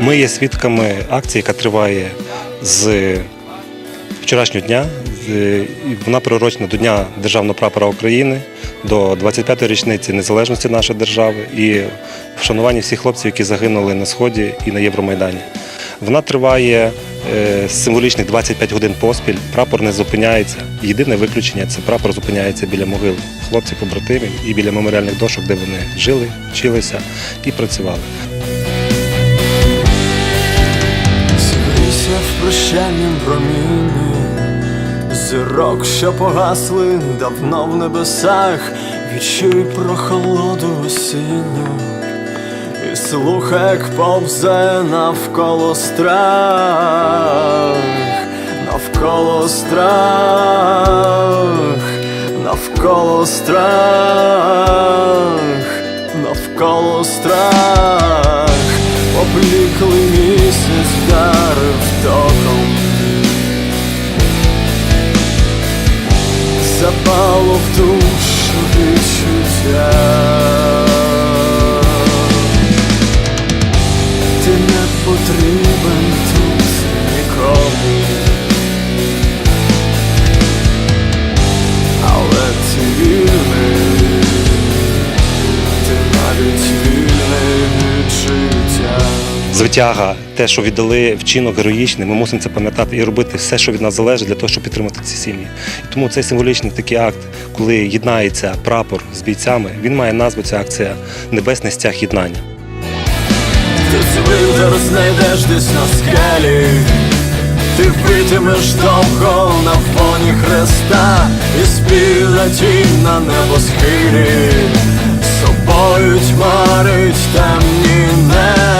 Ми є свідками акції, яка триває з вчорашнього дня. Вона приурочена до Дня Державного прапора України, до 25-ї річниці незалежності нашої держави і вшанування всіх хлопців, які загинули на сході і на Євромайдані. Вона триває е, символічних 25 годин поспіль. Прапор не зупиняється. Єдине виключення це прапор зупиняється біля могил хлопців, побратимів і біля меморіальних дошок, де вони жили, вчилися і працювали. В прощальнім промінні. Зірок, що погасли давно в небесах, відчуй прохолоду осінню. І слухай, як повзе навколо страх, навколо страх, навколо страх, навколо страх, Побліклий Yeah. Звитяга, те, що віддали вчинок героїчний, ми мусимо це пам'ятати і робити все, що від нас залежить, для того, щоб підтримати ці сім'ї. І тому цей символічний такий акт, коли єднається прапор з бійцями, він має назву ця акція Небесний стяг єднання. Ти цвинтар знайдеш десь на скелі, ти вбитимеш довго на фоні хреста і спіла тінь на небосхилі, собою тьмарить темні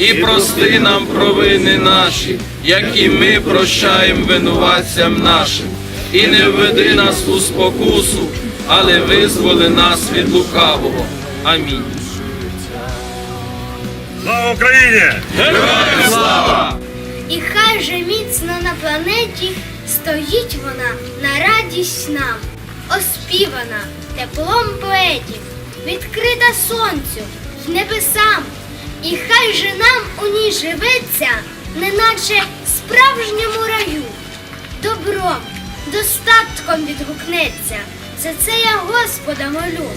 і прости нам провини наші, як і ми прощаємо винуватцям нашим, і не введи нас у спокусу, але визволи нас від лукавого. Амінь. Слава Україні! Героям слава! І хай же міцно на планеті стоїть вона на радість нам, оспівана теплом поетів, відкрита сонцю й небесам. І хай же нам у ній живеться, неначе справжньому раю. Добром, достатком відгукнеться. За це я Господа молю.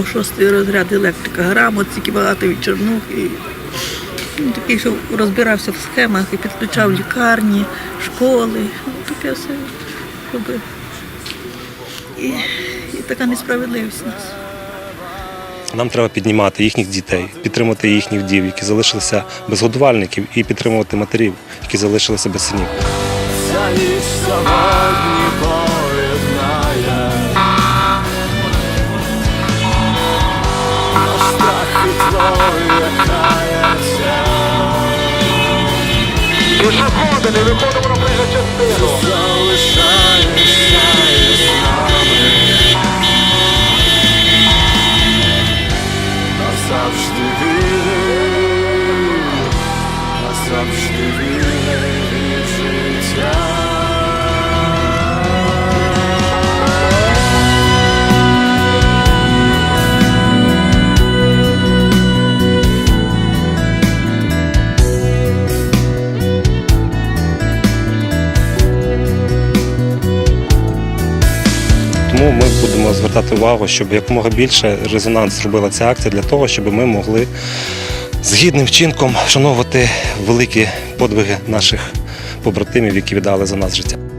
Мав шостий розряд електрика, грамот, тільки багато від чорнух. І, ну, такий, що розбирався в схемах і підключав лікарні, школи. Ну, таке все робив. І, і така несправедливість у нас. Нам треба піднімати їхніх дітей, підтримати їхніх вдів, які залишилися без годувальників, і підтримувати матерів, які залишилися без синів. Страх і Пішоходи, не виходимо на Тому ми будемо звертати увагу, щоб якомога більше резонанс зробила ця акція для того, щоб ми могли з гідним вчинком вшановувати великі подвиги наших побратимів, які віддали за нас життя.